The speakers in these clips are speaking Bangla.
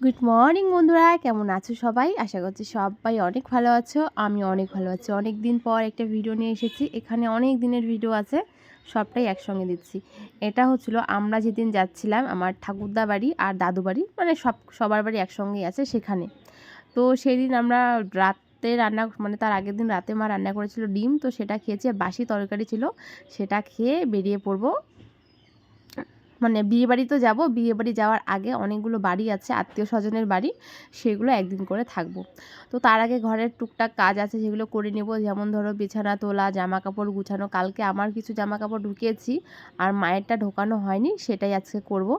গুড মর্নিং বন্ধুরা। কেমন আছো সবাই? আশা করছি সবাই অনেক ভালো আছো। আমি অনেক ভালো আছি। অনেক দিন পর একটা ভিডিও নিয়ে এসেছি। এখানে অনেক দিনের ভিডিও আছে। সবটাই একসঙ্গে দিচ্ছি। এটা হচ্ছিল আমরা যেদিন যাচ্ছিলাম আমার ঠাকুরদা বাড়ি আর দাদু বাড়ি মানে সব, সবার বাড়ি একসঙ্গেই আছে সেখানে। তো সেই দিন আমরা রাতে রান্না মানে তার আগের দিন রাতে মা রান্না করেছিল ডিম, তো সেটা খেয়েছি। বাসি তরকারি ছিল, সেটা খেয়ে বেরিয়ে পড়ব। মানে বিয়ে বাড়ি তো যাব। বিয়ে বাড়ি যাওয়ার আগে অনেকগুলো বাড়ি আছে আত্মীয় স্বজনের বাড়ি, সেগুলো একদিন করে থাকব। তো তার আগে ঘরের টুকটাক কাজ আছে, সেগুলো করে নেব। যেমন ধরো বিছানা তোলা জামা কাপড় গুছানো। কালকে আমার কিছু জামা কাপড় ঢুকিয়েছি, আর মায়েরটা ঢোকানো হয়নি, সেটাই আজকে করব।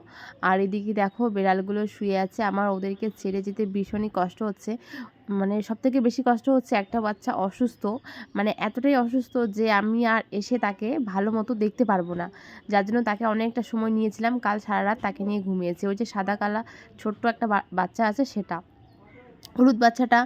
আর এদিকে দেখো, বিড়ালগুলো শুয়ে আছে। আমার ওদেরকে ছেড়ে যেতে ভীষণই কষ্ট হচ্ছে। মানে সব থেকে বেশি কষ্ট হচ্ছে একটা বাচ্চা অসুস্থ মানে এতটাই অসুস্থ যে আমি আর এসে তাকে ভালো মতো দেখতে পারব না। যার জন্য তাকে অনেকটা সময় নিয়েছিলাম, কাল সারা রাত তাকে নিয়ে ঘুমিয়েছে। ওই যে সাদা কালা ছোট্ট একটা বাচ্চা আছে সেটা। হলুদ বাচ্চাটা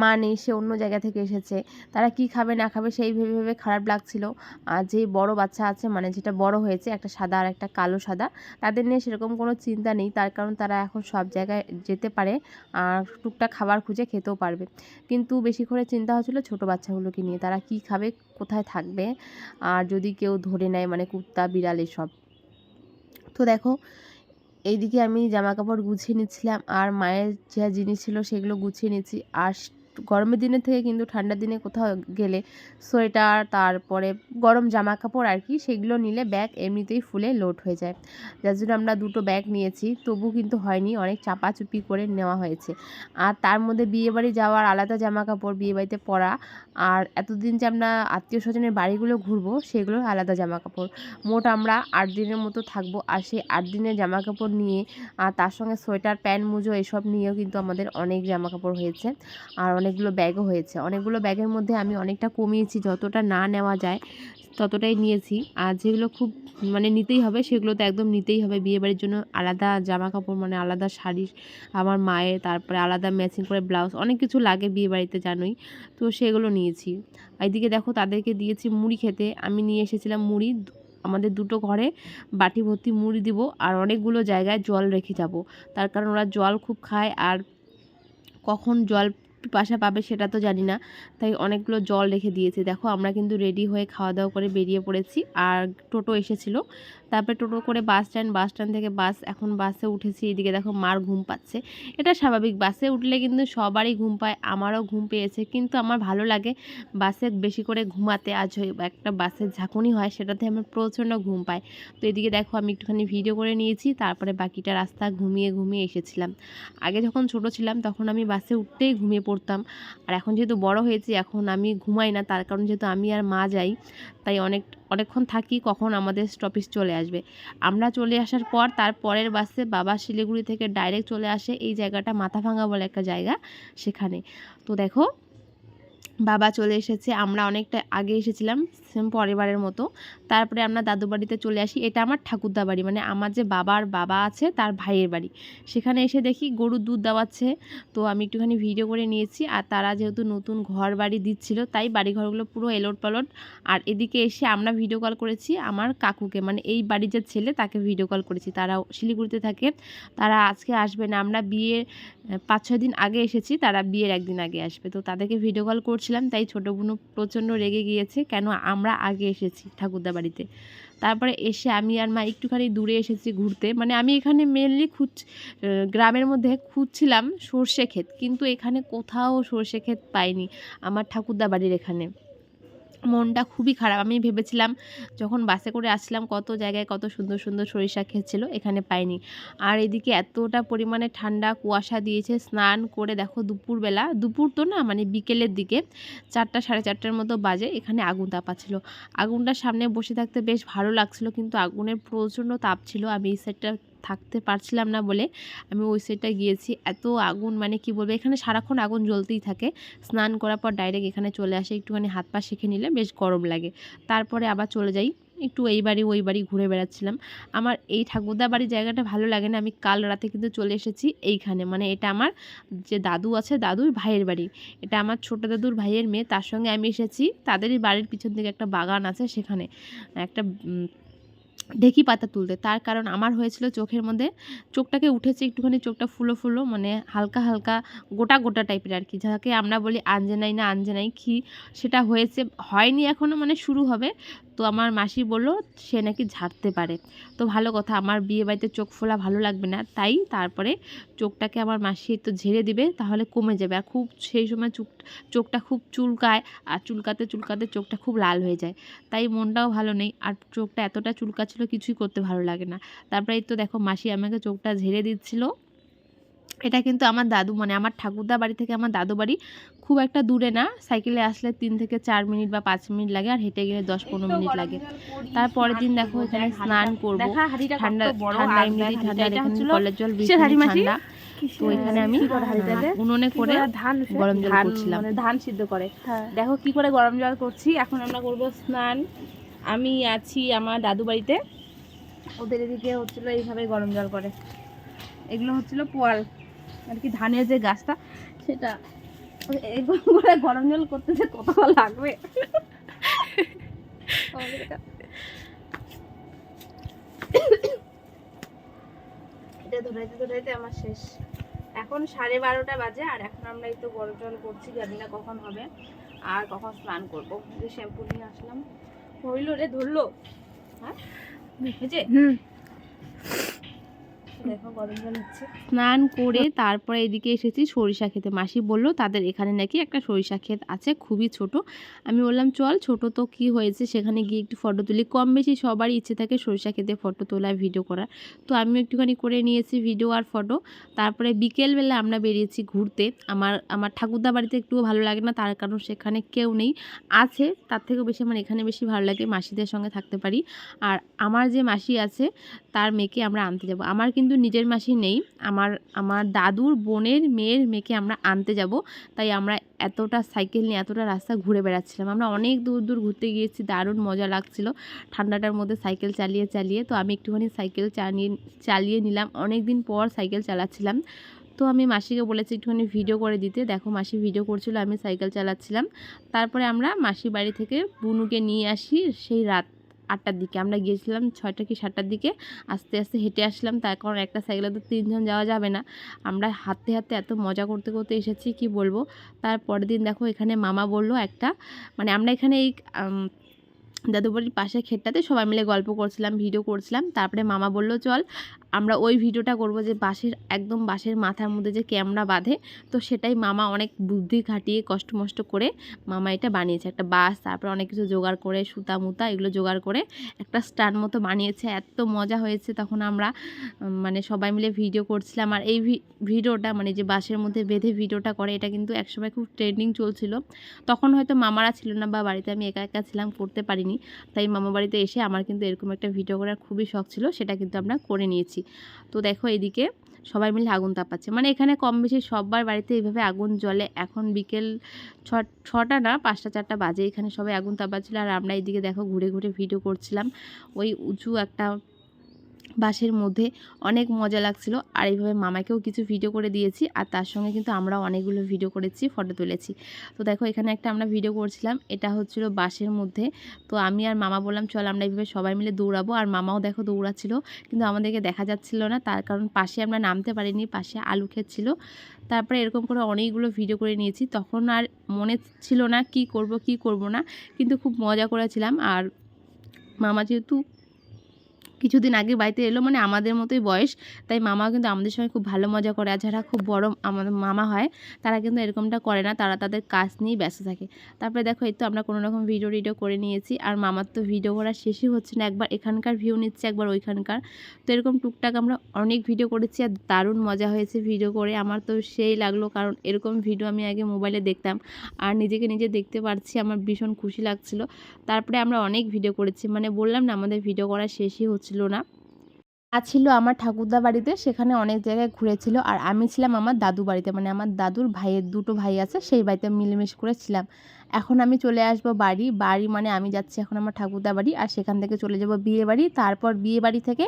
মা নেই সে অন্য জায়গা থেকে এসেছে। তারা কি খাবে, না খাবে, সেই ভেবে ভেবে খারাপ লাগছিল। আর যে বড় বাচ্চা আছে মানে যেটা বড় হয়েছে, একটা সাদা আর একটা কালো সাদা, তাদের নিয়ে সেরকম কোনো চিন্তা নেই। তার কারণ তারা এখন সব জায়গায় যেতে পারে আর টুকটাক খাবার খুঁজে খেতেও পারবে। কিন্তু বেশি করে চিন্তা হচ্ছিল ছোটো বাচ্চাগুলোকে নিয়ে। তারা কি খাবে, কোথায় থাকবে? আর যদি কেউ ধরে নেয় মানে কুত্তা, বিড়াল, এসব। তো দেখো এইদিকে আমি জামা কাপড় গুছিয়ে নিচ্ছিলাম, আর মায়ের যা জিনিস ছিল সেগুলো গুছিয়ে নিচ্ছি। আর গরমের দিনের থেকে কিন্তু ঠান্ডার দিনে কোথাও গেলে সোয়েটার, তারপরে গরম জামা কাপড় আর কি, সেগুলো নিলে ব্যাগ এমনিতেই ফুলে লোড হয়ে যায়। যার জন্য আমরা দুটো ব্যাগ নিয়েছি, তবু কিন্তু হয়নি, অনেক চাপাচুপি করে নেওয়া হয়েছে। আর তার মধ্যে বিয়েবাড়ি যাওয়ার আলাদা জামা কাপড় বিয়েবাড়িতে পরা, আর এতদিন যে আমরা আত্মীয় স্বজনের বাড়িগুলো ঘুরবো, সেগুলোর আলাদা জামা কাপড় মোট আমরা আট দিনের মতো থাকব, আর সেই আট দিনের জামা কাপড় নিয়ে, আর তার সঙ্গে সোয়েটার, প্যান্ট, মুজো, এসব নিয়েও কিন্তু আমাদের অনেক জামা কাপড় হয়েছে। আর অনেকগুলো ব্যাগও হয়েছে। অনেকগুলো ব্যাগের মধ্যে আমি অনেকটা কমিয়েছি, যতটা না নেওয়া যায় ততটাই নিয়েছি। আর যেগুলো খুব মানে নিতেই হবে, সেগুলো তো একদম নিতেই হবে। বিয়েবাড়ির জন্য আলাদা জামা কাপড় মানে আলাদা শাড়ি আমার মায়ের, তারপরে আলাদা ম্যাচিং করে ব্লাউজ অনেক কিছু লাগে বিয়েবাড়িতে জানোই। তো সেগুলো নিয়েছি। এইদিকে দেখো, তাদেরকে দিয়েছি মুড়ি খেতে। আমি নিয়ে এসেছিলাম মুড়ি, আমাদের দুটো ঘরে বাটি ভর্তি মুড়ি দিব আর অনেকগুলো জায়গায় জল রেখে যাব। তার কারণ ওরা জল খুব খায় আর কখন জল পিপাসা পাবে সেটা তো জানি না। তাই অনেকগুলো জল রেখে দিয়েছি। দেখো, আমরা কিন্তু রেডি হয়ে খাওয়া দাওয়া করে বেরিয়ে পড়েছি। আর টোটো এসেছিল। তারপরে টোটো করে বাস স্ট্যান্ড বাস স্ট্যান্ড থেকে বাস এখন বাসে উঠেছি, এদিকে দেখো মার ঘুম পাচ্ছে। এটা স্বাভাবিক বাসে উঠলে কিন্তু সবারই ঘুম পায়, আমারও ঘুম পেয়েছে, কিন্তু আমার ভালো লাগে বাসে বেশি করে ঘুমাতে, আজ একটা বাসের ঝাঁকুনি হয়, সেটাতে আমার প্রচণ্ড ঘুম পায়। তো এদিকে দেখো আমি একটুখানি ভিডিও করে নিয়েছি, তারপরে বাকিটা রাস্তা ঘুমিয়ে ঘুমিয়ে এসেছিলাম। আগে যখন ছোট ছিলাম, তখন আমি বাসে উঠতেই ঘুমিয়ে পড়তাম। আর এখন যেহেতু বড় হয়েছি, এখন আমি ঘুমাই না, তার কারণ যেহেতু আমি আর মা যাই, তাই অনেক, অনেকক্ষণ থাকি, কখন আমাদের স্টপেজ চলে আসবে। আমরা চলে আসার পর তার পরের বাসে বাবা শিলিগুড়ি থেকে ডাইরেক্ট চলে আসে এই জায়গাটা মাথাভাঙা বলে একটা জায়গা সেখানে। তো দেখো, বাবা চলে এসেছে। আমরা অনেকটা আগে এসেছিলাম। পরিবারের মতো। তারপরে আমরা দাদু বাড়িতে চলে আসি। এটা আমার ঠাকুরদা বাড়ি মানে আমার যে বাবার বাবা আছে, তার ভাইয়ের বাড়ি। সেখানে এসে দেখি গরুর দুধ দেওয়াচ্ছে তো আমি একটুখানি ভিডিও করে নিয়েছি। আর তারা যেহেতু নতুন ঘর বাড়ি দিচ্ছিল, তাই বাড়ি ঘরগুলো পুরো এলোট পালট আর এদিকে এসে আমরা ভিডিও কল করেছি আমার কাকুকে মানে এই বাড়ির যে ছেলে, তাকে ভিডিও কল করেছি। তারা শিলিগুড়িতে থাকে তারা আজকে আসবে না। আমরা বিয়ে পাঁচ, ছয় দিন আগে এসেছি। তারা বিয়ের একদিন আগে আসবে। তো তাদেরকে ভিডিও কল করছিলাম, তাই ছোটো বোনও প্রচণ্ড রেগে গিয়েছে। কেন আমরা আগে এসেছি ঠাকুরদা বাড়িতে। তারপরে এসে আমি আর মা একটুখানি দূরে এসেছি ঘুরতে। মানে আমি এখানে মেনলি খুঁজ গ্রামের মধ্যে খুঁজছিলাম সর্ষে ক্ষেত, কিন্তু এখানে কোথাও সর্ষে ক্ষেত পাইনি আমার ঠাকুরদা বাড়ির এখানে। মনটা খুবই খারাপ। আমি ভেবেছিলাম যখন বাসে করে আসলাম কত জায়গায় কত সুন্দর সুন্দর সরিষা খেয়েছিল এখানে পাইনি। আর এদিকে এতটা পরিমাণে ঠান্ডা কুয়াশা দিয়েছে, স্নান করে দেখো দুপুরবেলা, দুপুর তো না মানে বিকেলের দিকে চারটা, সাড়ে চারটার মতো বাজে, এখানে আগুন তাপাচ্ছিল। আগুনটার সামনে বসে থাকতে বেশ ভালো লাগছিল, কিন্তু আগুনের প্রচণ্ড তাপ ছিল। আমি এই সাইডটা থাকতে পারছিলাম না বলে আমি ওই সাইডটা গিয়েছি। এত আগুন মানে কি বলব, এখানে সারাক্ষণ আগুন জ্বলতেই থাকে। স্নান করার পর ডাইরেক্ট এখানে চলে আসে, একটুখানি হাত পা শেখে নিলে বেশ গরম লাগে। তারপরে আবার চলে যাই, একটু এই বাড়ি, ওই বাড়ি ঘুরে বেড়াচ্ছিলাম। আমার এই ঠাকুরদা বাড়ির জায়গাটা ভালো লাগে না, আমি কাল রাতে কিন্তু চলে এসেছি এইখানে। মানে এটা আমার যে দাদু আছে, দাদুর ভাইয়ের বাড়ি। এটা আমার ছোটো দাদুর ভাইয়ের মেয়ে, তার সঙ্গে আমি এসেছি। তাদেরই বাড়ির পিছন দিকে একটা বাগান আছে সেখানে। একটা ঢেকি পাতা তুলতে। তার কারণ আমার হয়েছিল চোখের মধ্যে, চোখটাকে উঠেছে একটুখানি চোখটা ফুলো ফুলো মানে হালকা হালকা গোটা গোটা টাইপের আর কি। যাকে আমরা বলি আঞ্জেনাই না আঞ্জেনাই কি সেটা হয়েছে, হয়নি এখনও মানে শুরু হবে। তো আমার মাসি বলল, সে নাকি ঝাড়তে পারে। তো ভালো কথা, আমার বিয়ে বাড়িতে চোখ ফোলা ভালো লাগবে না, তাই তারপরে চোখটাকে আমার মাসি তো ঝেড়ে দিবে, তাহলে কমে যাবে। আর খুব সেই সময় চোখ চোখটা খুব চুলকায়, আর চুলকাতে চুলকাতে চোখটা খুব লাল হয়ে যায়। তাই মনটাও ভালো নেই, আর চোখটা এতটা চুলকাচ্ছিল কিছুই করতে ভালো লাগে না। তারপরে তো দেখো, মাসি আমাকে চোখটা ঝেড়ে দিচ্ছিল। এটা কিন্তু আমার দাদু মানে আমার ঠাকুরদা বাড়ি থেকে আমার দাদু বাড়ি খুব একটা দূরে না। সাইকেলে আসলে তিন থেকে চার মিনিট বা পাঁচ মিনিট লাগে আর হেঁটে গেলে দশ পনেরো মিনিট লাগে। তারপরের দিন দেখো এখানে স্নান করব। ঠান্ডা ঠান্ডা এমনিতেই ঠান্ডা এখানে কলের জল ঠান্ডা। তো এখানে আমি উনুনে করে ধান গরম জল করছিলাম। মানে ধান সিদ্ধ করে। হ্যাঁ। দেখো কি করে গরম জল করছি। এখন আমরা করব স্নান। আমি আছি আমার দাদু বাড়িতে। ওদের এদিকে হচ্ছিল এইভাবে গরম জল করে। এগুলো হচ্ছিল পোয়াল। আর কি ধানের যে গাছটা সেটা করে গরম জল করতে যে কতক্ষণ লাগবে? এটা- ধরাইতে ধরাইতে আমার শেষ। এখন সাড়ে বারোটা বাজে আর এখন আমরা এই তো গরম জল করছি জানি না কখন হবে। আর কখন স্নান করব? যে শ্যাম্পু নিয়ে আসলাম। হইল রে ধরলো। হ্যাঁ? হচ্ছে স্নান করে তারপরে এদিকে এসেছি সরিষা খেতে। মাসি বলল, তাদের এখানে নাকি একটা সরিষা ক্ষেত আছে, খুবই ছোট। আমি বললাম, চল, ছোট তো কি হয়েছে? সেখানে গিয়ে একটু ফটো তুলি। কম বেশি সবারই ইচ্ছে থাকে সরিষা খেতে ফটো তোলা ভিডিও করার। তো আমিও একটুখানি করে নিয়েছি ভিডিও আর ফটো তারপরে বিকেলবেলা আমরা বেরিয়েছি ঘুরতে। আমার আমার ঠাকুরদা বাড়িতে একটুও ভালো লাগে না, তার কারণ সেখানে কেউ নেই। আছে, তার থেকেও বেশি আমার এখানে বেশি ভালো লাগে, মাসিদের সঙ্গে থাকতে পারি। আর আমার যে মাসি আছে, তার মেয়েকে আমরা আনতে যাব। আমার কিন্তু নিজের মাসি নেই। আমার আমার দাদুর বোনের মেয়ের মেয়েকে আমরা আনতে যাব। তাই আমরা এতটা সাইকেল নিয়ে এতটা রাস্তা ঘুরে বেড়াচ্ছিলাম। আমরা অনেক দূর দূর ঘুরতে গিয়েছি, দারুণ মজা লাগছিল। ঠান্ডাটার মধ্যে সাইকেল চালিয়ে চালিয়ে তো আমি একটুখানি সাইকেল চালিয়ে চালিয়ে নিলাম। অনেক দিন পর সাইকেল চালাচ্ছিলাম। তো আমি মাসিকে বলেছি একটুখানি ভিডিও করে দিতে। দেখো মাসি ভিডিও করছিল, আমি সাইকেল চালাচ্ছিলাম। তারপরে আমরা মাসি বাড়ি থেকে বুনুকে নিয়ে আসি। সেই রাত আটটার দিকে। আমরা গিয়েছিলাম ছয়টা কি সাতটার দিকে। আস্তে আস্তে হেঁটে আসলাম। তার কারণ একটা সাইকেলে তো তিনজন যাওয়া যাবে না। আমরা হাতে হাতে এত মজা করতে করতে এসেছি, কি বলব? তারপরের দিন দেখো এখানে মামা বলল একটা মানে আমরা এখানে এই আম, দাদু পাশে ক্ষেতটাতে সবাই মিলে গল্প করছিলাম ভিডিও করছিলাম। তারপরে মামা বলল চল আমরা ওই ভিডিওটা করব যে বাঁশের একদম বাঁশের মাথার মধ্যে যে ক্যামেরা বাঁধে। তো সেটাই মামা অনেক বুদ্ধি খাটিয়ে কষ্ট মষ্ট করে মামা এটা বানিয়েছে। একটা বাস তারপরে অনেক কিছু জোগাড় করে সুতা মুতা এগুলো জোগাড় করে একটা স্টার মতো বানিয়েছে। এত মজা হয়েছে তখন আমরা মানে সবাই মিলে ভিডিও করছিলাম। আর এই ভিডিওটা মানে যে বাসের মধ্যে বেঁধে ভিডিওটা করে এটা কিন্তু একসময় খুব ট্রেন্ডিং চলছিল। তখন হয়তো মামারা ছিল না বা বাড়িতে আমি একা একা ছিলাম করতে পারিনি। তাই মামা বাড়িতে এসে আমার কিন্তু এরকম একটা ভিডিও করার খুবই শখ ছিল, সেটা কিন্তু আমরা করে নিয়েছি। তো দেখো এদিকে সবাই মিলে আগুন তাপাচ্ছে। মানে এখানে কম বেশি সববার বাড়িতে এইভাবে আগুন জ্বলে। এখন বিকেল ছটা না, পাঁচটা, চারটা বাজে এখানে সবাই আগুন তাপাচ্ছিল। আর আমরা এদিকে দেখো ঘুরে ঘুরে ভিডিও করছিলাম। ওই উঁচু একটা বাসের মধ্যে অনেক মজা লাগছিল। আর এইভাবে মামাকেও কিছু ভিডিও করে দিয়েছি। আর তার সঙ্গে কিন্তু আমরা অনেকগুলো ভিডিও করেছি ফটো তুলেছি। তো দেখো, এখানে একটা আমরা ভিডিও করছিলাম। এটা হচ্ছিল বাসের মধ্যে। তো আমি আর মামা বললাম, চল আমরা এইভাবে সবাই মিলে দৌড়াবো। আর মামাও দেখো দৌড়াচ্ছিল। কিন্তু আমাদেরকে দেখা যাচ্ছিল না। তার কারণ পাশে আমরা নামতে পারিনি, পাশে আলু খেচ্ছিল তারপরে এরকম করে অনেকগুলো ভিডিও করে নিয়েছি। তখন আর মনে ছিল না, কি করব কি করব না? কিন্তু খুব মজা করেছিলাম। আর মামা যেহেতু কিছুদিন আগে বাড়িতে এলো মানে আমাদের মতোই বয়স, তাই মামা কিন্তু আমাদের সঙ্গে খুব ভালো মজা করে, আর যারা খুব বড় আমাদের মামা হয়, তারা কিন্তু এরকমটা করে না, তারা তাদের কাজ নিয়েই ব্যস্ত থাকে। তারপরে দেখো, এই তো আমরা কোনো রকম ভিডিও টিডিও করে নিয়েছি, আর মামার তো ভিডিও করা শেষই হচ্ছে না, একবার এখানকার ভিউ নিচ্ছে, একবার ওইখানকার। তো এরকম টুকটাক আমরা অনেক ভিডিও করেছি, আর দারুণ মজা হয়েছে ভিডিও করে, আমার তো সেই লাগল, কারণ এরকম ভিডিও আমি আগে মোবাইলে দেখতাম, আর নিজেকে নিজে দেখতে পারছি, আমার ভীষণ খুশি লাগছিল। তারপরে আমরা অনেক ভিডিও করেছি মানে বললাম না, আমাদের ভিডিও করা শেষই হচ্ছিল না। আর ছিল আমার ঠাকুরদা বাড়িতে, সেখানে অনেক জায়গায় ঘুরেছিল। আর আমি ছিলাম আমার দাদু বাড়িতে মানে আমার দাদুর ভাইয়ের দুটো ভাই আছে, সেই বাড়িতে মিলেমিশ করেছিলাম। এখন আমি চলে আসব বাড়ি। বাড়ি মানে আমি যাচ্ছি এখন আমার ঠাকুরদা বাড়ি, আর সেখান থেকে চলে যাব বিয়ে বাড়ি। তারপর বিয়ে বাড়ি থেকে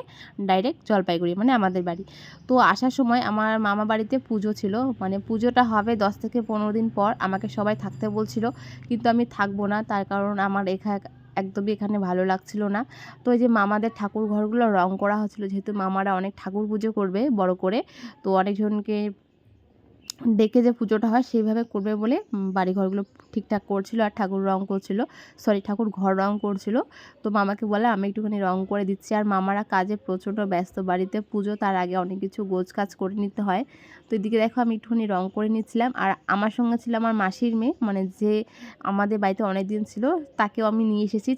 ডাইরেক্ট জলপাইগুড়ি মানে আমাদের বাড়ি। তো আসার সময় আমার মামা বাড়িতে পুজো ছিল। মানে পুজোটা হবে দশ থেকে পনেরো দিন পর, আমাকে সবাই থাকতে বলছিল। কিন্তু আমি থাকব না, তার কারণ আমার একা একদমই এখানে ভালো লাগছিল না। তো এই যে মামাদের ঠাকুর ঘরগুলো রং করা হচ্ছিল, যেহেতু মামারা অনেক ঠাকুর পুজো করবে বড় করে, তো অনেকজনকে ডেকে যে পুজোটা হয় সেইভাবে করবে বলে বাড়িঘরগুলো ঠিকঠাক করছিল আর ঠাকুর রং করছিল। সরি ঠাকুর ঘর রং করছিল। তো মামাকে বলে, আমি একটুখানি রং করে দিচ্ছি। আর মামারা কাজে প্রচণ্ড ব্যস্ত। বাড়িতে পুজো তার আগে অনেক কিছু গোছ কাজ করে নিতে হয়। তো এদিকে দেখো, আমি একটুখানি রং করে নিচ্ছিলাম। আর আমার সঙ্গে ছিল আমার মাসির মেয়ে মানে যে আমাদের বাড়িতে অনেক দিন ছিল, তাকেও আমি নিয়ে এসেছি।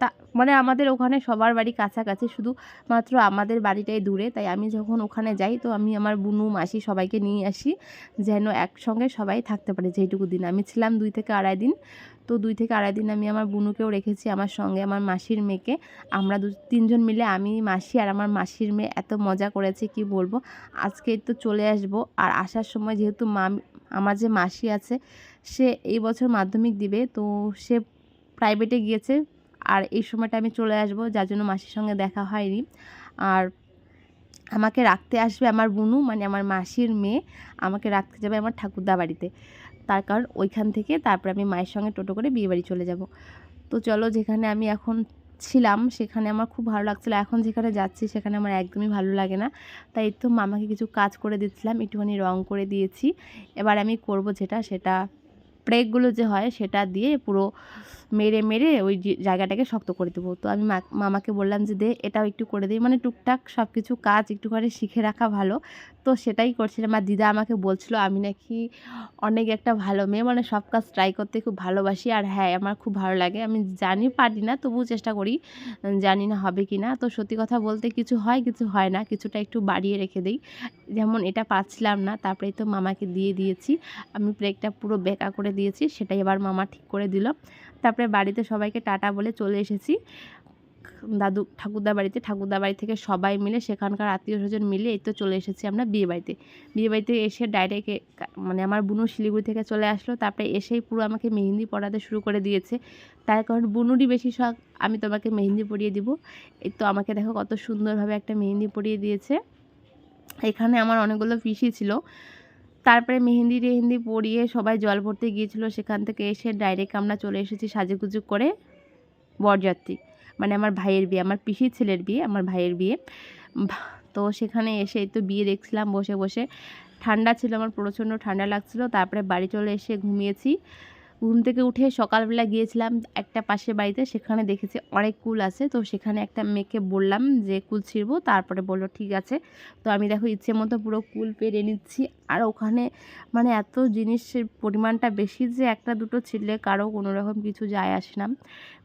তা মানে আমাদের ওখানে সবার বাড়ি কাছাকাছি, শুধু মাত্র আমাদের বাড়িটাই দূরে। তাই আমি যখন ওখানে যাই, তো আমি আমার বুনু, মাসি সবাইকে নিয়ে আসি, যেন একসঙ্গে সবাই থাকতে পারে যেইটুকু দিন। আমি ছিলাম দুই থেকে আড়াই দিন। তো দুই থেকে আড়াই দিন আমি আমার বুনুকেও রেখেছি, আমার সঙ্গে আমার মাসির মেয়েকে। আমরা দু, তিনজন মিলে আমি, মাসি আর আমার মাসির মেয়ে এত মজা করেছি, কি বলব? আজকে তো চলে আসব। আর আসার সময় যেহেতু মা আমার যে মাসি আছে, সে এই বছর মাধ্যমিক দিবে, তো সে প্রাইভেটে গিয়েছে। আর এই সময়টা আমি চলে আসব, যার জন্য মাসির সঙ্গে দেখা হয়নি। আর আমাকে রাখতে আসবে আমার বুনু মানে আমার মাসির মেয়ে, আমাকে রাখতে যাবে আমার ঠাকুরদা বাড়িতে। তার কারণ ওইখান থেকে তারপরে আমি মায়ের সঙ্গে টোটো করে বিয়ে বাড়ি চলে যাব। তো চলো, যেখানে আমি এখন ছিলাম, সেখানে আমার খুব ভালো লাগছিল। এখন যেখানে যাচ্ছি, সেখানে আমার একদমই ভালো লাগে না। তাই তো মামাকে কিছু কাজ করে দিচ্ছিলাম, একটুখানি রং করে দিয়েছি। এবার আমি করব যেটা, সেটা প্রেকগুলো যে হয়, সেটা দিয়ে পুরো মেরে মেরে ওই জায়গাটাকে শক্ত করে দেবো। তো আমি মামাকে বললাম যে দে, এটাও একটু করে দিই মানে টুকটাক সব কিছু কাজ একটু করে শিখে রাখা ভালো। তো সেটাই করছিলাম। আর দিদা আমাকে বলছিল, আমি নাকি অনেক একটা ভালো মেয়ে। মানে সব কাজ ট্রাই করতে খুব ভালোবাসি। আর হ্যাঁ আমার খুব ভালো লাগে। আমি জানি পারি না, তবুও চেষ্টা করি। জানি না হবে কি না তো সত্যি কথা বলতে কিছু হয় কিছু হয় না। কিছুটা একটু বাড়িয়ে রেখে দিই। যেমন এটা পাচ্ছিলাম না, তারপরেই তো মামাকে দিয়ে দিয়েছি। আমি প্লেটটা পুরো বেকা করে দিয়েছি। সেটাই আবার মামা ঠিক করে দিল। তারপরে বাড়িতে সবাইকে টাটা বলে চলে এসেছি। দাদু ঠাকুরদা বাড়িতে ঠাকুরদা বাড়ি থেকে সবাই মিলে সেখানকার আত্মীয় স্বজন মিলে এই তো চলে এসেছি আমরা বিয়ে বাড়িতে। বিয়ে বাড়িতে এসে ডাইরেক্ট মানে আমার বুনু শিলিগুড়ি থেকে চলে আসলো, তারপরে এসেই পুরো আমাকে মেহেন্দি পড়াতে শুরু করে দিয়েছে। তার কারণ বুনুরই বেশি শখ, আমি তোমাকে মেহেন্দি পরিয়ে দিব। এই তো আমাকে দেখো কত সুন্দরভাবে একটা মেহেন্দি পরিয়ে দিয়েছে। এখানে আমার অনেকগুলো পিসি ছিল। তারপরে মেহেন্দি টেহেন্দি পরিয়ে সবাই জল ভরতে গিয়েছিল, সেখান থেকে এসে ডাইরেক্ট আমরা চলে এসেছি সাজুগুজু করে বরযাত্রী। মানে আমার ভাইয়ের বিয়ে, আমার পিসির ছেলের বিয়ে, আমার ভাইয়ের বিয়ে। তো সেখানে এসে তো বিয়ে দেখছিলাম, বসে বসে। ঠান্ডা ছিল আমার, প্রচণ্ড ঠান্ডা লাগছিল। তারপরে বাড়ি চলে এসে ঘুমিয়েছি। ঘুম থেকে উঠে সকালবেলা গিয়েছিলাম একটা পাশের বাড়িতে, সেখানে দেখেছি অনেক কুল আছে। তো সেখানে একটা মেয়েকে বললাম যে, কুল ছিঁড়বো। তারপরে বলল, ঠিক আছে। তো আমি দেখো ইচ্ছে মতো পুরো কুল পেরে নিচ্ছি। আর ওখানে মানে এত জিনিসের পরিমাণটা বেশি যে, একটা দুটো ছিঁড়লে কারও কোনো রকম কিছু যায় আসে না।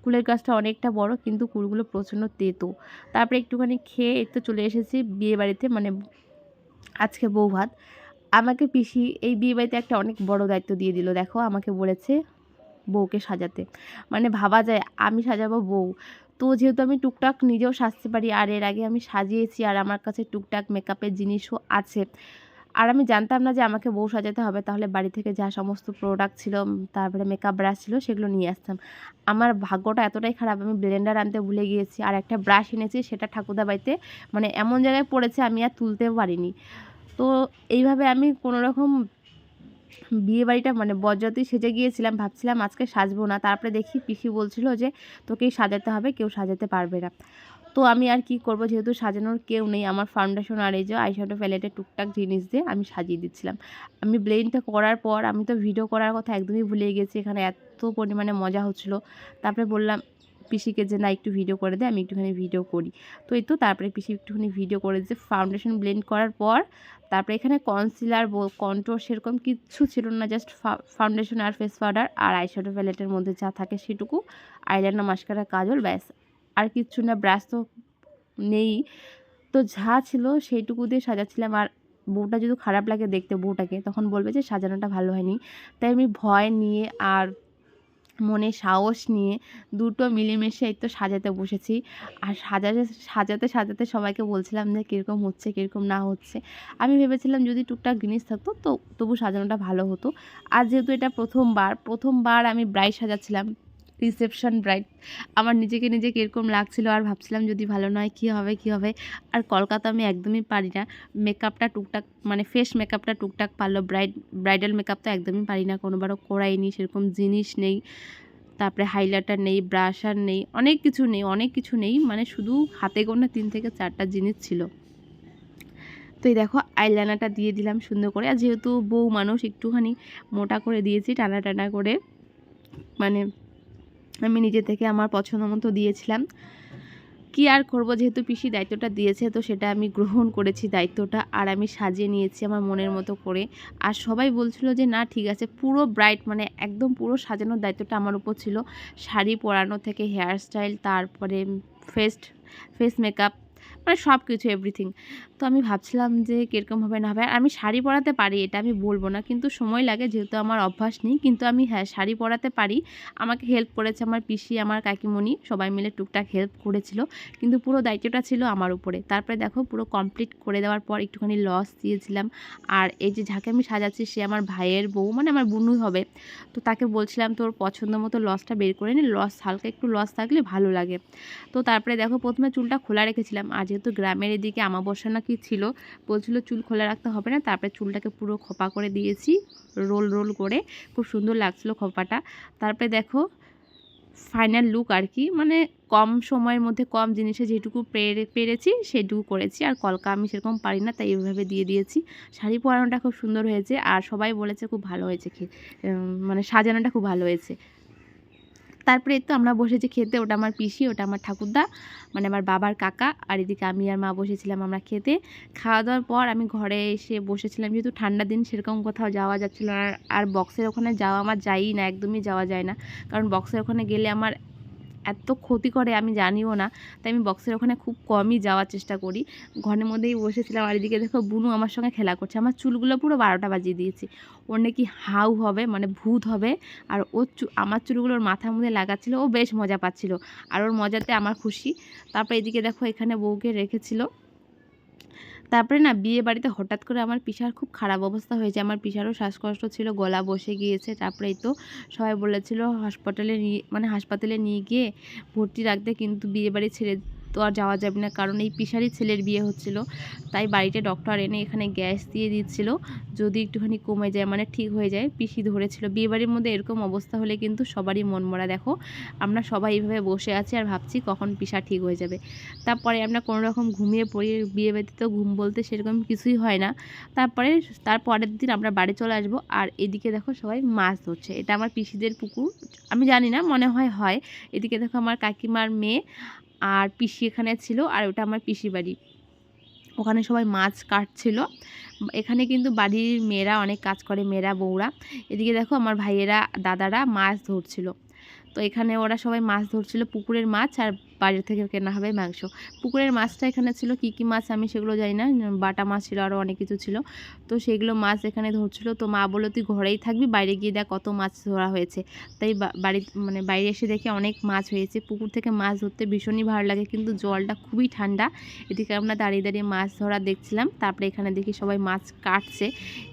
কুলের গাছটা অনেকটা বড়, কিন্তু কুলগুলো প্রচণ্ড তেতো। তারপরে একটুখানি খেয়ে একটু চলে এসেছি বিয়ে বাড়িতে মানে আজকে বউ ভাত আমাকে পিসি এই বিয়ে বাড়িতে একটা অনেক বড় দায়িত্ব দিয়ে দিল, দেখো আমাকে বলেছে বউকে সাজাতে। মানে ভাবা যায়, আমি সাজাবো বউ। তো যেহেতু আমি টুকটাক নিজেও সাজতে পারি, আর এর আগে আমি সাজিয়েছি, আর আমার কাছে টুকটাক মেকআপের জিনিসও আছে। আর আমি জানতাম না যে আমাকে বউ সাজাতে হবে, তাহলে বাড়ি থেকে যা সমস্ত প্রোডাক্ট ছিল তারপরে মেকআপ ব্রাশ ছিল, সেগুলো নিয়ে আসতাম। আমার ভাগ্যটা এতটাই খারাপ, আমি ব্লেন্ডার আনতে ভুলে গিয়েছি, আর একটা ব্রাশ এনেছি, সেটা ঠাকুরদা বাড়িতে মানে এমন জায়গায় পড়েছে, আমি আর তুলতেও পারিনি। তো এইভাবে আমি কোনো রকম বিয়ে বাড়িটা মানে বরযাত্রী সেজে গিয়েছিলাম, ভাবছিলাম আজকে সাজবো না। তারপরে দেখি পিসি বলছিল যে, তোকেই সাজাতে হবে, কেউ সাজাতে পারবে না। তো আমি আর কি করব, যেহেতু সাজানোর কেউ নেই, আমার ফাউন্ডেশন আর এই যে আইশ্যাডো প্যালেটে টুকটাক জিনিস দিয়ে আমি সাজিয়ে দিচ্ছিলাম। আমি ব্লেন্ডটা করার পর, আমি তো ভিডিও করার কথা একদমই ভুলে গেছি, এখানে এত পরিমাণে মজা হচ্ছিল। তারপরে বললাম পিসিকে যে, না, একটু ভিডিও করে দে, আমি একটুখানি ভিডিও করি। তো এই তো, তারপরে পিসি একটুখানি ভিডিও করে দিয়েছে। ফাউন্ডেশন ব্লেন্ড করার পর, তারপরে এখানে কনসিলার কন্ট্রোল সেরকম কিচ্ছু ছিল না জাস্ট ফাউন্ডেশন আর ফেস পাউডার আর আইশ্যাডো প্যালেটের মধ্যে যা থাকে সেটুকু। আইলাইনার মাস্কারা কাজল, ব্যাস। আর কিচ্ছু না ব্রাশ তো নেই। তো যা ছিল সেইটুকু দিয়ে সাজাচ্ছিলাম। আর বউটা যদি খারাপ লাগে দেখতে বউটাকে, তখন বলবে যে, সাজানোটা ভালো হয়নি। তাই আমি ভয় নিয়ে আর মনে সাহস নিয়ে দুটো মিলেমিশে এই তো সাজাতে বসেছি। আর সাজাতে সাজাতে সাজাতে সবাইকে বলছিলাম যে কীরকম হচ্ছে, কীরকম না হচ্ছে। আমি ভেবেছিলাম যদি টুকটাক জিনিস থাকতো তো তবু সাজানোটা ভালো হতো। আর যেহেতু এটা প্রথমবার প্রথমবার আমি ব্রাইড সাজাচ্ছিলাম রিসেপশন ব্রাইড আমার নিজেকে নিজে কীরকম লাগছিল আর ভাবছিলাম যদি ভালো নয়, কী হবে কী হবে? আর কলকাতা আমি একদমই পারি না। মেকআপটা টুকটাক মানে ফেস মেকআপটা টুকটাক পারল ব্রাইড ব্রাইডাল মেকআপ তো একদমই পারি না। কোনোবারও করাইনি, সেরকম জিনিস নেই। তারপরে হাইলাইটার নেই ব্রাশার নেই, অনেক কিছু নেই, অনেক কিছু নেই। মানে শুধু হাতে গোনা তিন থেকে চারটা জিনিস ছিল। তো এই দেখো আইলাইনারটা দিয়ে দিলাম সুন্দর করে। আর যেহেতু বউ মানুষ, একটুখানি মোটা করে দিয়েছি, টানা টানা করে। মানে আমি নিজে থেকে আমার পছন্দ মতো দিয়েছিলাম। কি আর করব? যেহেতু পিসি দায়িত্বটা দিয়েছে, তো সেটা আমি গ্রহণ করেছি দায়িত্বটা আর আমি সাজিয়ে নিয়েছি আমার মনের মতো করে। আর সবাই বলছিল যে, না, ঠিক আছে। পুরো ব্রাইট মানে একদম পুরো সাজানোর দায়িত্বটা আমার উপর ছিল। শাড়ি পরানো থেকে হেয়ার স্টাইল তারপরে ফেস্ট ফেস মেকআপ মানে সব কিছু এভরিথিং তো আমি ভাবছিলাম যে কীরকম হবে না হবে। আর আমি শাড়ি পরাতে পারি, এটা আমি বলব না। কিন্তু সময় লাগে, যেহেতু আমার অভ্যাস নেই, কিন্তু আমি হ্যাঁ শাড়ি পরাতে পারি। আমাকে হেল্প করেছে আমার পিসি, আমার কাকিমণি, সবাই মিলে টুকটাক হেল্প করেছিল। কিন্তু পুরো দায়িত্বটা ছিল আমার উপরে। তারপরে দেখো, পুরো কমপ্লিট করে দেওয়ার পর একটুখানি লস দিয়েছিলাম। আর এই যে যাকে আমি সাজাচ্ছি, সে আমার ভাইয়ের বউ মানে আমার বুনু হবে। তো তাকে বলছিলাম, তোর পছন্দ মতো লসটা বের করে নি। লস হালকা একটু লস থাকলে ভালো লাগে। তো তারপরে দেখো, প্রথমে চুলটা খোলা রেখেছিলাম। আর যেহেতু গ্রামের এদিকে আমাবস্যা নাকি ছিল, বলছিল চুল খোলা রাখতে হবে না, তারপরে চুলটাকে পুরো খোপা করে দিয়েছি, রোল রোল করে। খুব সুন্দর লাগছিল খোপাটা। তারপরে দেখো ফাইনাল লুক আর কি মানে কম সময়ের মধ্যে কম জিনিসে যেটুকু পেরে, পেরেছি সেটুকু করেছি। আর কলকা আমি সেরকম পারি না, তাই এইভাবে দিয়ে দিয়েছি। শাড়ি পরানোটা খুব সুন্দর হয়েছে, আর সবাই বলেছে খুব ভালো হয়েছে মানে সাজানোটা খুব ভালো হয়েছে। তারপরে তো আমরা বসেছি খেতে, ওটা আমার পিসি, ওটা আমার ঠাকুরদা মানে আমার বাবার কাকা, আর এদিকে আমি আর মা বসেছিলাম আমরা খেতে। খাওয়া দাওয়ার পর আমি ঘরে এসে বসেছিলাম, যেহেতু ঠান্ডা দিন, সেরকম কোথাও যাওয়া যাচ্ছিল না। আর- আর বক্সের ওখানে যাওয়া আমার যাই না, একদমই যাওয়া যায় না। কারণ বক্সের ওখানে গেলে আমার এত ক্ষতি করে আমি জানিও না। তাই আমি বক্সের ওখানে খুব কমই যাওয়ার চেষ্টা করি। ঘরের মধ্যেই বসেছিলাম আর এদিকে দেখো বুনু আমার সঙ্গে খেলা করছে। আমার চুলগুলো পুরো বারোটা বাজিয়ে দিয়েছি। ওর নাকি হাউ হবে মানে ভূত হবে। আর ওর চু, আমার চুলগুলো ওর মাথার মধ্যে লাগাচ্ছিল। ও বেশ মজা পাচ্ছিল। আর ওর মজাতে আমার খুশি। তারপর এদিকে দেখো এখানে বউকে রেখেছিল। তারপরে না বিয়ে বাড়িতে হঠাৎ করে আমার পিসার খুব খারাপ অবস্থা হয়েছে। আমার পিসারও শ্বাসকষ্ট ছিল, গলা বসে গিয়েছে। তারপরে তো সবাই বলেছিল, হাসপাতালে নিয়ে মানে হাসপাতালে নিয়ে গিয়ে ভর্তি রাখতে কিন্তু বিয়ে বাড়ি ছেড়ে তো আর যাওয়া যাবে না। কারণ এই পিসারই ছেলের বিয়ে হচ্ছিল, তাই বাড়িতে ডক্টর এনে এখানে গ্যাস দিয়ে দিচ্ছিল। যদি একটুখানি কমে যায় মানে ঠিক হয়ে যায়, পিসি ধরেছিল। বিয়ে বাড়ির মধ্যে এরকম অবস্থা হলে কিন্তু সবারই মন মরা। দেখো, আমরা সবাই এইভাবে বসে আছি আর ভাবছি কখন পিসা ঠিক হয়ে যাবে। তারপরে আমরা কোনো রকম ঘুমিয়ে পড়ি, বিয়ে বাড়িতে তো ঘুম বলতে সেরকম কিছুই হয় না। তারপরে, তার পরের দিন আমরা বাড়ি চলে আসব। আর এদিকে দেখো সবাই মাছ ধরছে। এটা আমার পিসিদের পুকুর। আমি জানি না, মনে হয় হয়। এদিকে দেখো আমার কাকিমার মেয়ে আর পিসি এখানে ছিল আর ওটা আমার পিসি বাড়ি। ওখানে সবাই মাছ কাটছিল। এখানে কিন্তু বাড়ির মেয়েরা অনেক কাজ করে, মেয়েরা, বউরা। এদিকে দেখো আমার ভাইয়েরা, দাদারা মাছ ধরছিল। তো এখানে ওরা সবাই মাছ ধরছিল, পুকুরের মাছ আর বাজার থেকে কেনা হবে মাংস। পুকুরের মাছটা এখানে ছিল, কি কি মাছ আমি সেগুলো জানি না, বাটা মাছ ছিল আরও অনেক কিছু ছিল। তো সেগুলো মাছ এখানে ধরছিল, তো মা বলল, তুই ঘরেই থাকবি, বাইরে গিয়ে দেখ কত মাছ ধরা হয়েছে। তাই বাড়ি মানে বাইরে এসে দেখে অনেক মাছ হয়েছে। পুকুর থেকে মাছ ধরতে ভীষণই ভালো লাগে, কিন্তু জলটা খুবই ঠান্ডা। এদিকে আমরা দাঁড়িয়ে দাঁড়িয়ে মাছ ধরা দেখছিলাম, তারপরে এখানে দেখি সবাই মাছ কাটছে।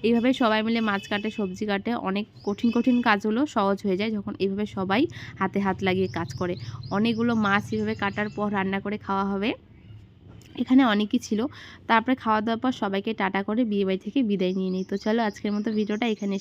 এইভাবে সবাই মিলে মাছ কাটে, সবজি কাটে, অনেক কঠিন কঠিন কাজ হলো সহজ হয়ে যায় যখন এইভাবে সবাই হাতে হাত লাগিয়ে কাজ করে। অনেকগুলো মাছ এইভাবে কাটার পর রান্না করে খাওয়া হবে। এখানে অনেকই ছিল। তারপরে খাওয়া দাওয়ার পর সবাইকে টাটা করে বিয়ে বাড়ি থেকে বিদায় নিয়ে নিই। তো চলো আজকের মতো ভিডিওটা এখানে